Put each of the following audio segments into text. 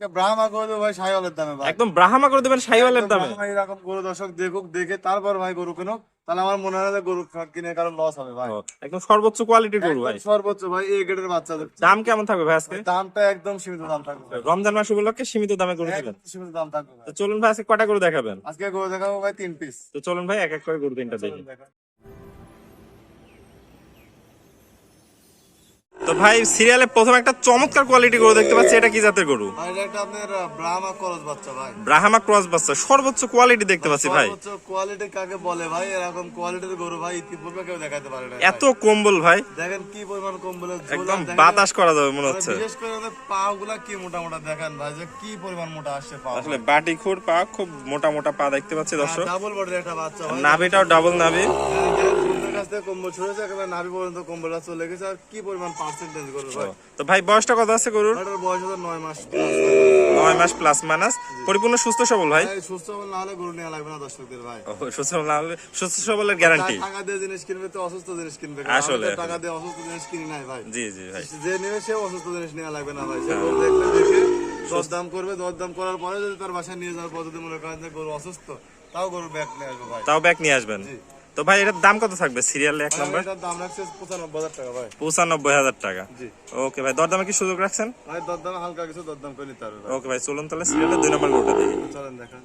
ব্রাহ্মা করে দেবো ভাই সাইওয়ালের দামে ভাই। একদম ব্রাহ্মা করে দেবেন শাহিওয়ালের দামে। এরকম গরু দর্শক দেখুক দেখে তারপর ভাই গরু কিনুক তাহলে আমার মনে হয় গরু কিনে কারণ লস হবে ভাই। একদম সর্বোচ্চ গরু ভাই। সর্বোচ্চ দাম কেমন থাকবে ভাই আজকে? দামটা একদম সীমিত দাম থাকবে রমজান মাস উপলক্ষে সীমিত দামে গরু দিবেন। সীমিত দাম থাকবে তো চলুন ভাই আজকে কটা গরু দেখাবেন? আজকে গরু দেখাবো ভাই তিন পিস তো চলুন ভাই এক এক করে গরু তিনটা দেখি। তো ভাই সিরিয়ালে প্রথম একটা চমৎকার কোয়ালিটি গরু দেখতে পাচ্ছি এটা কি জাতের গরু? ভাই এটা একটা আপনার ব্রাহ্মা করজ বাচ্চা ভাই। ব্রাহ্মা ক্রস বাচ্চা সর্বোচ্চ কোয়ালিটি দেখতে পাচ্ছি ভাই। সর্বোচ্চ কোয়ালিটি কাকে বলে ভাই? এরকম কোয়ালিটির গরু ভাই ইতিপূর্বে কেউ দেখাতে পারে না এত কম্বল ভাই। দেখেন কি পরিমাণ কম্বলের ঝোল একদম বাতাস করা যাবে মনে হচ্ছে। বিশেষ করে ওদের পা গুলা কি মোটা মোটা দেখেন ভাই যে কি পরিমাণ মোটা আসছে পা আসলে বাটি খুর পা খুব মোটা মোটা পা দেখতে পাচ্ছি দর্শক। ডাবল বডির একটা বাচ্চা ভাই। নাভিটাও ডাবল নাভি। সুন্দর কাছ থেকে কম্বল একেবারে নাভি পর্যন্ত কম্বলটা চলে গেছে। আর কি পরিমাণ পার্সেন্টেজ গরু ভাই? তো ভাই বয়সটা কত আছে গরুর? এটার বয়স হচ্ছে নয় মাস নয় মাস প্লাস মাইনাস পরিপূর্ণ সুস্থ সবল ভাই? সুস্থ সবল না হলে গরু নেওয়া লাগবে না দর্শকদের ভাই। সুস্থ সবল না হলে সুস্থ সবলের গ্যারান্টি টাকা দিয়ে জিনিস কিনবে তো অসুস্থ জিনিস কিনবে। আসলে, টাকা দিয়ে অসুস্থ জিনিস কিনি নাই ভাই। জি জি ভাই। যে নেবে সে অসুস্থ জিনিস নেওয়া লাগবে না ভাই। সে গরু দেখলে দেখে দরদাম করবে। দরদাম করার পরে যদি তার বাসায় নিয়ে যাওয়ার পর যদি মনে করেন যে গরু অসুস্থ তাও গরু ব্যাগ নিয়ে আসবে ভাই। তাও ব্যাক নিয়ে আসবেন। তো ভাই এটার দাম কত থাকবে সিরিয়ালে এক নম্বর? এটার দাম রাখছে পঁচানব্বই হাজার টাকা ভাই। পঁচানব্বই হাজার টাকা। জি। ওকে ভাই দরদামে কি সুযোগ রাখছেন? ভাই দরদাম হালকা কিছু দরদাম করে নিতে পারবে ওকে ভাই চলুন তাহলে সিরিয়ালের দুই নম্বর গরুটা দেখি। চলেন দেখান।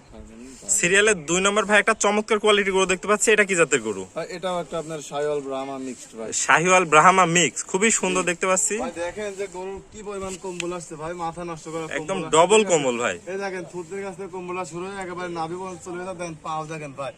সিরিয়ালের দুই নম্বর ভাই একটা চমৎকার কোয়ালিটি গরু দেখতে পাচ্ছি। এটা কি জাতের গরু? ভাই এটাও একটা আপনার সায়ল ব্রাহ্মা মিক্সড ভাই। শাহিওয়াল ব্রাহ্মা মিক্স খুবই সুন্দর দেখতে পাচ্ছি। ভাই দেখেন যে গরুর কি পরিমাণ কম্বল আসছে ভাই মাথা নষ্ট করা একদম ডবল কম্বল ভাই। এই দেখেন থুতনির কাছ থেকে কম্বল শুরু হয়ে একেবারে নাভি পর্যন্ত চলে গেছে। দেখেন পাও দেখেন ভাই।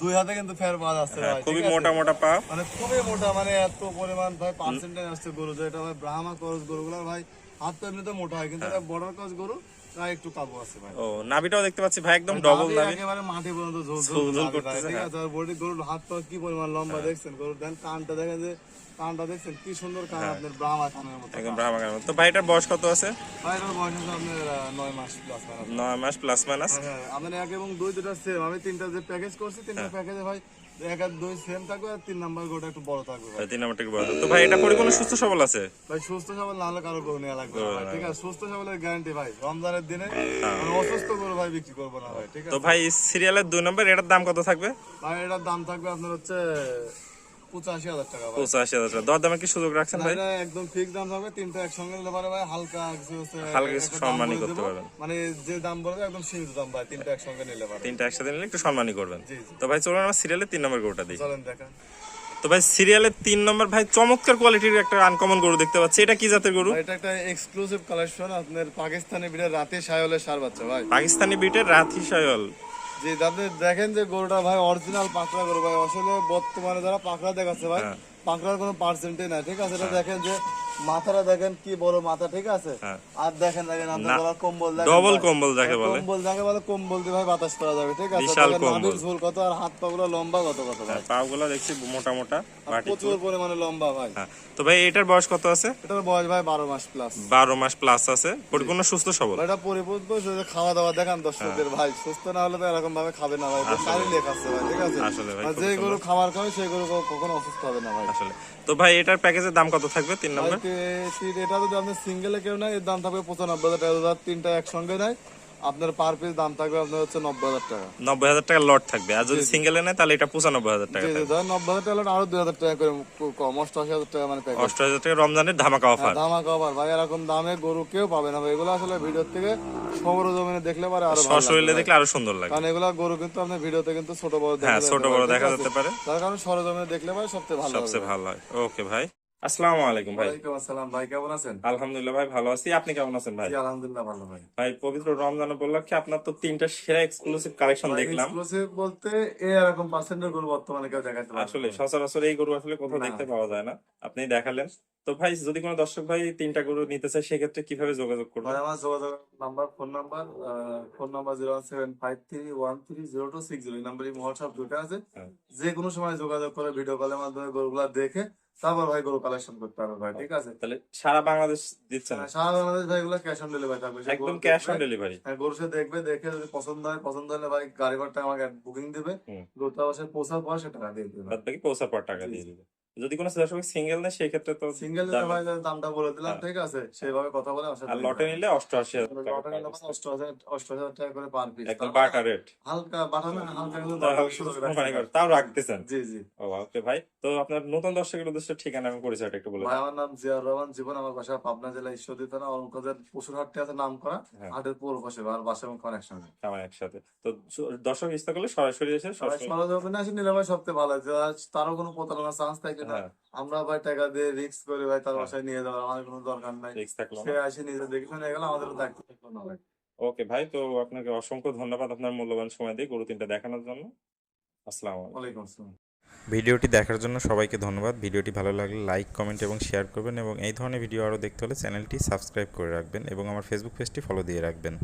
দুই হাতে কিন্তু ফের পাওয়া যাচ্ছে হ্যাঁ ভাই খুবই মোটা মোটা পা মানে খুবই মোটা মানে এত পরিমাণ ভাই পার্সেন্টেজ আসছে গরু যেটা ভাই ব্রাহ্মা করজ গরুগুলো ভাই হাত তো এমনিতে মোটা হয় কিন্তু এটা বর্ডার করজ গরু তাই একটু কাবু আছে ভাই। ও নাভিটাও দেখতে পাচ্ছি ভাই একদম ডবল নাভি নাভি। একেবারে মাটি পর্যন্ত ঝোল করতেছে, ঠিক হ্যাঁ। আছে? গরুর হাত পা কি পরিমাণ লম্বা দেখছেন? গরুর দেন কানটা দেখেন যে কানটা দেখছেন কি সুন্দর কান হ্যাঁ। আপনার ব্রাহ্মা কানের মতো। একদম ব্রাহ্মা কারণ তো ভাই এটার বয়স কত আছে? ভাই এটার বয়স হচ্ছে আপনার নয় মাস প্লাস নয় মাস প্লাস মাইনাস হ্যাঁ আমাদের এক এবং দুই দুটা সেম আমি তিনটা যে প্যাকেজ করছি তিনটা হ্যাঁ। প্যাকেজে ভাই এক আর দুই সেম থাকবে আর তিন নাম্বার গোটা একটু বড় থাকবে ভাই। তিন নম্বর থেকে বয়স তো ভাই এটা পরিপূর্ণ সুস্থ সবল আছে? ভাই সুস্থ সবল না হলে কারও গরু নেওয়া লাগবে ভাই ঠিক আছে? সুস্থ সবলের গ্যারান্টি ভাই। রমজানের দিনে অসুস্থ গরু ভাই বিক্রি করব না ভাই ঠিক তো ভাই সিরিয়ালের দুই নম্বর এটার দাম কত থাকবে? ভাই এটার দাম থাকবে আপনার হচ্ছে পঁচাশি হাজার টাকা ভাই। পঁচাশি হাজার টাকা। দর দামে কি সুযোগ রাখছেন ভাই? একদম ফিক্স দাম থাকবে তিনটা একসঙ্গে নিলে পারে ভাই হালকা হালকা কিছু সম্মানই করতে পারবেন। মানে যে দাম বলবে একদম সীমিত দাম ভাই তিনটা একসঙ্গে নিলে পারে। তিনটা একসাথে নিলে একটু সম্মানই করবেন। তো ভাই চলুন আমার সিরিয়ালের তিন নম্বর গরুটা দিই চলেন দেখান। তো ভাই সিরিয়ালের তিন নম্বর ভাই চমৎকার কোয়ালিটির একটা আনকমন গরু দেখতে পাচ্ছি। এটা কি জাতের গরু? এটা একটা এক্সক্লুসিভ কালেকশন আপনার পাকিস্তানি বিড়ের রাতে সায়লের সার বাচ্চা ভাই। পাকিস্তানি বিটের রাথি সায়ল যে আপনি দেখেন যে গরুটা ভাই অরিজিনাল পাকড়া গরু ভাই। আসলে বর্তমানে যারা পাখড়া দেখাচ্ছে ভাই পাখড়ার পাকড়ার কোনো পার্সেন্টে নাই ঠিক আছে? এটা দেখেন যে মাথাটা দেখেন কি বড় মাথা ঠিক আছে? হ্যাঁ। আর দেখেন দেখেন আপনার কম্বল দেখেন ডবল কম্বল যাকে বলে। কম্বল যাকে বলে কম্বল দিয়ে ভাই বাতাস করা যাবে ঠিক আছে? বিশাল কম্বল। ঝোল কত আর হাত পা গুলো লম্বা কত কত ভাই? পা গুলো দেখছি মোটা মোটা প্রচুর পরিমাণে লম্বা ভাই। হ্যাঁ তো ভাই এটার বয়স কত আছে? এটার বয়স ভাই বারো মাস প্লাস বারো মাস প্লাস আছে। পরিপূর্ণ সুস্থ সবল। এটা পরিপূর্ণ খাওয়া দাওয়া দেখান দর্শকদের ভাই। সুস্থ না হলে তো এরকম ভাবে খাবে না ভাই। লেখা আছে ভাই ঠিক আছে? আসলে ভাই, যে গরু খাবার খাবে সেই গরু কখনো অসুস্থ হবে না ভাই। আসলে। তো ভাই এটার প্যাকেজের দাম কত থাকবে তিন নম্বর? এটা যদি আপনি সিঙ্গেলে কেউ নেয় এর দাম থাকবে পঁচানব্বই হাজার টাকা। তিনটা একসঙ্গে নেয় আপনার পার পিস দাম থাকবে আপনার হচ্ছে নব্বই হাজার টাকা। নব্বই হাজার টাকা লট থাকবে। আর যদি সিঙ্গেলে নেয় তাহলে এটা পঁচানব্বই হাজার টাকা ধরেন নব্বই হাজার টাকা হলে আরও দুই হাজার টাকা করে কম অষ্টআশি হাজার টাকা মানে হাজার টাকা রমজানের ধামাকা অফার ধামা কভার ভাই এরকম দামে গরু কেউ পাবে না ভাই। এগুলো আসলে ভিডিওর থেকে সমর জমিনে দেখলে পারে আরও সশরীরে দেখলে আরও সুন্দর লাগে কারণ এগুলা গরু কিন্তু আপনার ভিডিওতে কিন্তু ছোট বড় দেখা হ্যাঁ ছোট পারে, বড় দেখা যেতে পারে। তার কারণে সরজমিনে দেখলে ভাই সবচেয়ে ভালো সবচেয়ে ভালো হয়। ওকে ভাই। আসসালামু আলাইকুম ভাই। আসসালাম ভাই কেমন আছেন? আলহামদুলিল্লাহ ভাই ভালো আছি। আপনি কেমন আছেন ভাই? আলহামদুলিল্লাহ ভালো ভাই। ভাই পবিত্র রমজান উপলক্ষে আপনার তো তিনটা সেরা এক্সক্লুসিভ কালেকশন দেখলাম। এক্সক্লুসিভ বলতে এরকম পার্সেন্টের গরু বর্তমানে কেউ দেখাতে পারে আসলে সচরাচর এই গরু আসলে কোথাও দেখতে পাওয়া যায় না। আপনি দেখালেন। তো ভাই যদি কোনো দর্শক ভাই তিনটা গরু নিতে চায় সেক্ষেত্রে কীভাবে যোগাযোগ করবে ভাই আমার যোগাযোগ number phone number phone number zero seven five three one three zero two six zero এই নাম্বারে হোয়াটসঅ্যাপ দুটো আছে। হ্যাঁ। যে কোনো সময় যোগাযোগ করে ভিডিও কলের মাধ্যমে গরুগুলা দেখে তারপর ভাই গরু কালেকশন করতে পারবে ভাই ঠিক আছে? তাহলে সারা বাংলাদেশ দিচ্ছেন না? সারা বাংলাদেশ ভাই এগুলো ক্যাশ অন ডেলিভারি থাকবে একদম ক্যাশ অন ডেলিভারি হ্যাঁ, গরু সে দেখবে দেখে যদি পছন্দ হয় পছন্দ হলে ভাই গাড়ি ভাড়াটা আমাকে বুকিং দিবে। দূতাবাসে পৌঁছার পর সে টাকা দিয়ে দেবে। বাদ বাকি পৌঁছার পর টাকা দিয়ে দিবে। যদি কোনো দর্শক সিঙ্গেল নেয় সেই ক্ষেত্রে তো সিঙ্গেল দাম- ভাই দামটা বলে দিলাম হ্যাঁ। ঠিক আছে? সেইভাবে কথা বলে আমার সাথে আর লটে নিলে অষ্টআশি হাজার টাকা লটে নিলে মানে অষ্টআশি অষ্টআশি হাজার টাকা করে পার পিস একদম বাটা রেট হালকা বাটা না হালকা কিন্তু রাখতে তাও রাখতেছেন। জি জি। ও ওকে ভাই। তো আপনার নতুন দর্শকের উদ্দেশ্যে ঠিকানা এবং পরিচয়টা একটু বলে ভাই আমার নাম জিয়াউর রহমান জীবন আমার বাসা পাবনা জেলা ঈশ্বরদী থানা অলঙ্কাদের পশুর হাটটি আছে নাম করা হ্যাঁ। হাটের পূর্ব পাশে আর বাসা এবং কানেকশন আমার একসাথে। তো দর্শক ইচ্ছা করলে সরাসরি এসে সরাসরি সরজমিনে আসে নিলে ভাই সবচেয়ে ভালো যে তারও কোনো প্রতারণার চান্স থাকে না। হ্যাঁ। আমরা ভাই টাকা দিয়ে রিস্ক করে ভাই তার হ্যাঁ। বাসায় নিয়ে যাওয়ার আমাদের কোনো দরকার নাই। সে আসে নিজে দেখে শুনে গেলে আমাদের দায়িত্ব থাকল না ভাই। ওকে ভাই তো আপনাকে অসংখ্য ধন্যবাদ আপনার মূল্যবান সময় দিয়ে গরু তিনটা দেখানোর জন্য। আসসালামু আলাইকুম। আসসালাম। ভিডিওটি দেখার জন্য সবাইকে ধন্যবাদ। ভিডিওটি ভালো লাগলে লাইক কমেন্ট এবং শেয়ার করবেন এবং এই ধরনের ভিডিও আরও দেখতে হলে চ্যানেলটি সাবস্ক্রাইব করে রাখবেন এবং আমার ফেসবুক পেজটি ফলো দিয়ে রাখবেন।